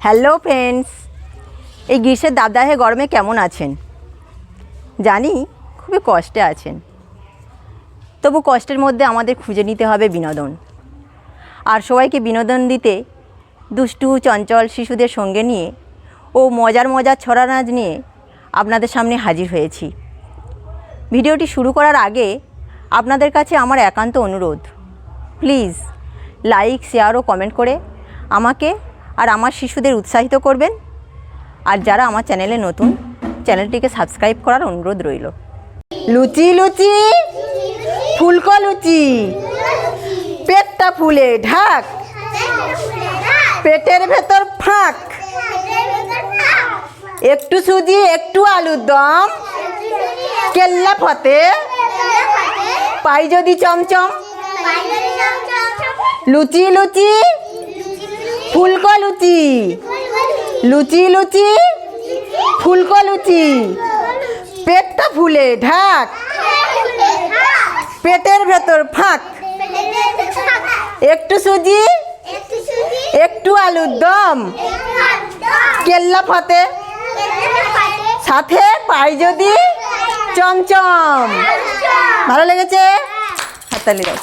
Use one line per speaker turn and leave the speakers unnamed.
Hello friends এই গ্রীষ্মের দাবদাহে গরমে কেমন আছেন? জানি, খুবই কষ্টে আছেন। তবু কষ্টের মধ্যে আমাদের খুঁজে নিতে হবে বিনোদন। আর সবাইকে বিনোদন দিতে দুষ্টু, চঞ্চল শিশুদের সঙ্গে নিয়ে ও মজার মজার ছড়া নাচ নিয়ে আপনাদের সামনে হাজির হয়েছি। ভিডিওটি শুরু করার আগে আপনাদের কাছে আমার একান্ত অনুরোধ। প্লিজ, লাইক, শেয়ার ও কমেন্ট করে আমাকে আর আমার শিশুদের উৎসাহিত করবেন। আর যারা আমার চ্যানেলে নতুন, চ্যানেলটিকে সাবস্ক্রাইব করার অনুরোধ রইল। লুচি লুচি! ফুলকো লুচি! পেটটা ফুলে, ঢাক! পেটের ভেতর ফাঁক! একটু সুজি, একটু আলুর দম! কেল্লা ফতে! পাই যদি চমচম! লুচি লুচি! ফুলকো লুচি। লুচি লুচি। ফুলকো লুচি। পেটটা ফুলে, ঢাক। পেটের ভেতর ফাঁক। একটু সুজি, একটু আলুর দম। কেল্লা ফতে। সাথে পাই যদি চমচম। ভালো লেগেছে? হাততালি দাও।